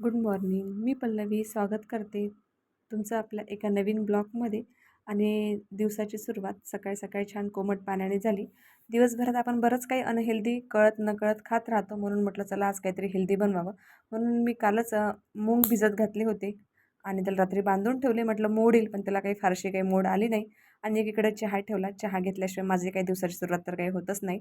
Good morning. मी पल्लवी स्वागत करते तुमचं आपल्या एका नवीन ब्लॉगमध्ये. आणि दिवसाची सुरुवात सकाळी सकाळी छान कोमट पाण्याने झाली. दिवसभरात आपण बरंच काही अनहेल्दी कळत नकळत खात राहतो म्हणून म्हटलं चला आज काहीतरी हेल्दी बनवावं. म्हणून मी कालच मूग भिजत घातले होते. आणि त्याला रात्री बांधून ठेवले. म्हटलं मोड येईल. पण त्याला काही फारशी काही मोड आली नाही. आणि एकीकडे चहा ठेवला. चहा घेतल्याशिवाय माझी काही दिवसाची सुरुवात तर काही होतच नाही.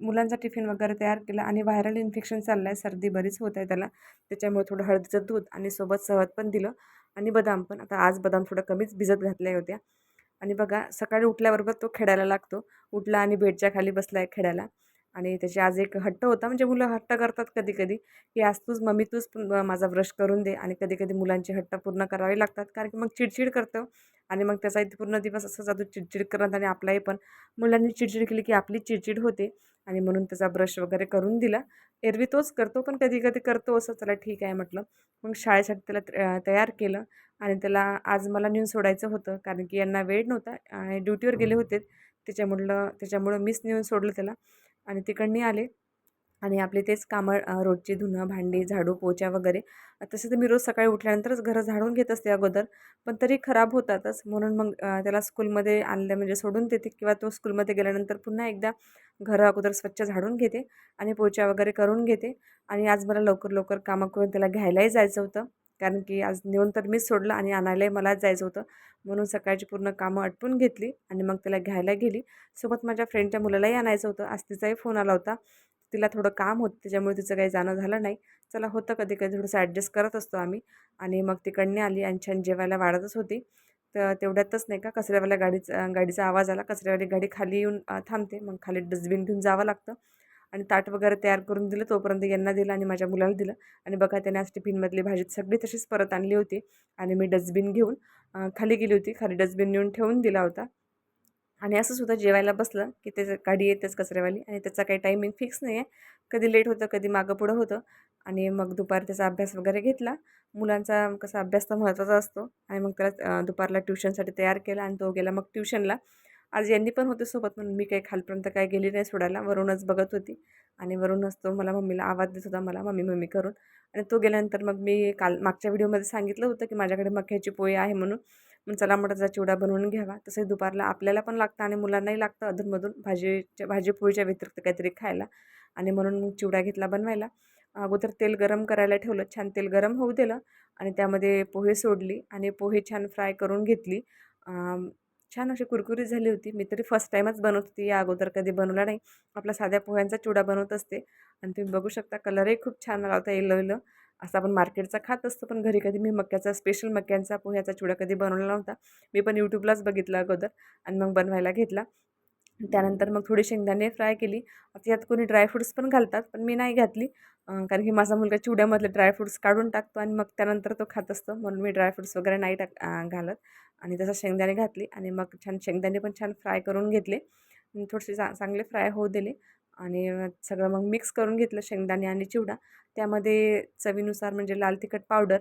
मुलांचा टिफिन वगैरे तयार केला आणि व्हायरल इन्फेक्शन चाललं आहे सर्दी बरीच होत आहे त्याला. त्याच्यामुळे थोडं हळदीचं दूध आणि सोबत सहज पण दिलं आणि बदाम पण. आता आज बदाम थोडं कमीच भिजत घातल्या होत्या. आणि बघा सकाळी उठल्याबरोबर तो खेळायला लागतो. उठला आणि बेडच्या खाली बसला आहे खेळायला आणि त्याची आज एक हट्ट होता. म्हणजे मुलं हट्ट करतात कधी कधी की आज तूच मम्मी तूच माझा ब्रश करून दे. आणि कधी कधी मुलांची हट्ट पूर्ण करावे लागतात. कारण की मग चिडचिड करतं. आणि मग त्याचा इथे पूर्ण दिवस असं जातो चिडचिड करत आणि आपलाही पण मुलांनी चिडचिड केली की आपली चिडचिड होते. आणि म्हणून त्याचा ब्रश वगैरे करून दिला. एरवी तोच करतो पण कधी कधी करतो असं चला ठीक आहे म्हटलं. मग शाळेसाठी त्याला तयार केलं आणि त्याला आज मला नेऊन सोडायचं होतं कारण की यांना वेळ नव्हता. आणि ड्युटीवर गेले होते. त्याच्यामुळं त्याच्यामुळं मीच नेऊन सोडलं त्याला. आणि तिकडनी आले. आणि आपले तेच कामं रोजची धुणं भांडी झाडू पोछा वगैरे. तसे तर मी रोज सकाळी उठल्यानंतरच घरं झाडून घेत असते अगोदर पण तरी खराब होतातच. म्हणून मग त्याला स्कूलमध्ये आणलं म्हणजे सोडून देते किंवा तो स्कूलमध्ये गेल्यानंतर पुन्हा एकदा घरं अगोदर स्वच्छ झाडून घेते आणि पोछा वगैरे करून घेते. आणि आज मला लवकर लवकर कामं करून त्याला घ्यायलाही जायचं होतं. कारण की आज नेऊन तर मीच सोडलं आणि आणायलाही मलाच जायचं होतं. म्हणून सकाळची पूर्ण कामं आटपून घेतली आणि मग त्याला घ्यायला गेली. सोबत माझ्या फ्रेंडच्या मुलालाही आणायचं होतं. आज तिचाही फोन आला होता. तिला थोडं काम होतं त्याच्यामुळे तिचं काही जाणं झालं नाही. चला होतं कधी कधी थोडंसं ॲडजस्ट करत असतो आम्ही. आणि मग तिकडने आली आणि छान जेवायला वाढतच होती. तर तेवढ्यातच नाही का कचऱ्यावाल्या गाडीचा गाडीचा आवाज आला. कचऱ्यावाली गाडी खाली येऊन थांबते. मग खाली डस्टबिन घेऊन जावं लागतं. आणि ताट वगैरे तयार करून दिलं. तोपर्यंत यांना दिलं आणि माझ्या मुलाला दिलं. आणि बघा त्याने आज टिफिनमधली भाजी सगळी तशीच परत आणली होती. आणि मी डस्टबिन घेऊन खाली गेली होती. खाली डस्टबिन नेऊन ठेवून दिला होता. आणि असं सुद्धा जेवायला बसलं की त्याचं गाडी येतेच कचऱ्यावाली. आणि त्याचा काही टायमिंग फिक्स नाही आहे. कधी लेट होतं कधी मागं पुढं होतं. आणि मग दुपार त्याचा अभ्यास वगैरे घेतला. मुलांचा कसा अभ्यास तर महत्त्वाचा असतो. आणि मग त्याला दुपारला ट्युशनसाठी तयार केला आणि तो गेला मग ट्युशनला. आज यांनी पण होते सोबत म्हणून मी काही खालपर्यंत काही गेली नाही सोडायला. वरूनच बघत होती. आणि वरूनच तो मला मम्मीला आवाज देत होता मला मम्मी मम्मी करून. आणि तो गेल्यानंतर मग मी काल मागच्या व्हिडिओमध्ये सांगितलं होतं की माझ्याकडे मक्याची पोळी आहे म्हणून. मग चला मटाचा चिवडा बनवून घ्यावा. तसंच दुपारला आपल्याला पण लागतं आणि मुलांनाही लागतं अधूनमधून भाजीच्या भाजी पोळीच्या व्यतिरिक्त काहीतरी खायला. आणि म्हणून मग चिवडा घेतला बनवायला. अगोदर तेल गरम करायला ठेवलं छान तेल गरम होऊ दिलं. आणि त्यामध्ये पोहे सोडली आणि पोहे छान फ्राय करून घेतली. छान अशी कुरकुरीत झाली होती. मी तरी फर्स्ट टाईमच बनवत होती. या अगोदर कधी बनवला नाही. आपला साध्या पोह्यांचा चुडा बनवत असते. आणि तुम्ही बघू शकता कलरही खूप छान आला होता येलो येलो असं आपण मार्केटचा खात असतो पण घरी कधी मी मक्याचा स्पेशल मक्यांचा पोह्याचा चुडा कधी बनवला नव्हता. मी पण यूट्यूबलाच बघितला अगोदर. आणि मग बनवायला घेतला. त्यानंतर मग थोडी शेंगदाणे फ्राय केली. आता यात कोणी ड्रायफ्रूट्स पण घालतात पण मी नाही घातली. कारण की माझा मुलगा चिवड्यामधले ड्रायफ्रूट्स काढून टाकतो आणि मग त्यानंतर तो खात असतो. म्हणून मी ड्रायफ्रूट्स वगैरे नाही टाक घालत. आणि तसं शेंगदाणे घातली आणि मग छान शेंगदाणे पण छान फ्राय करून घेतले. थोडेसे चा चांगले फ्राय होऊ दिले. आणि सगळं मग मिक्स करून घेतलं शेंगदाणे आणि चिवडा. त्यामध्ये चवीनुसार म्हणजे लाल तिखट पावडर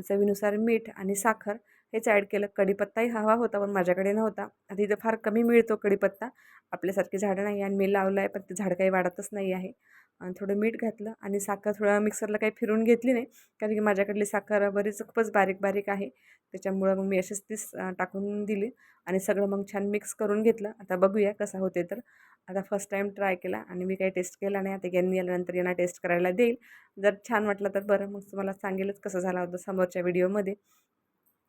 चवीनुसार मीठ आणि साखर हेच ॲड केलं. कढीपत्ताही हवा होता पण माझ्याकडे नव्हता. आता इथं फार कमी मिळतो कढीपत्ता. आपल्यासारखी झाडं नाही आणि मी लावलं आहे पण ते झाड काही वाढतच नाही आहे. आणि थोडं मीठ घातलं आणि साखर थोडं मिक्सरला काही फिरून घेतली नाही कारण की माझ्याकडली साखर बरीच खूपच बारीक बारीक आहे. त्याच्यामुळं मग मी अशीच तीच टाकून दिली आणि सगळं मग छान मिक्स करून घेतलं. आता बघूया कसा होते तर. आता फर्स्ट टाईम ट्राय केला आणि मी काही टेस्ट केला नाही. आता यांनी आल्यानंतर यांना टेस्ट करायला देईल. जर छान वाटलं तर बरं. मग तुम्हाला सांगेलच कसं झाला होता समोरच्या व्हिडिओमध्ये.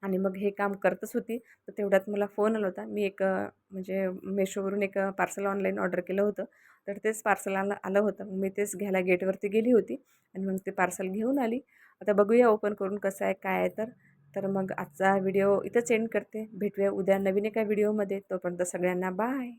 आणि मग हे काम करतच होती. तर तेवढ्यात मला फोन आला होता. मी एक म्हणजे मेशोवरून एक पार्सल ऑनलाईन ऑर्डर केलं होतं. तर तेच पार्सल आलं आलं होतं. मी तेच घ्यायला गेटवरती गेली होती. आणि मग ते पार्सल घेऊन आली. आता बघूया ओपन करून कसं आहे काय आहे तर. तर मग आजचा व्हिडिओ इथंच एंड करते. भेटूया उद्या नवीन एका व्हिडिओमध्ये तोपर्यंत सगळ्यांना बाय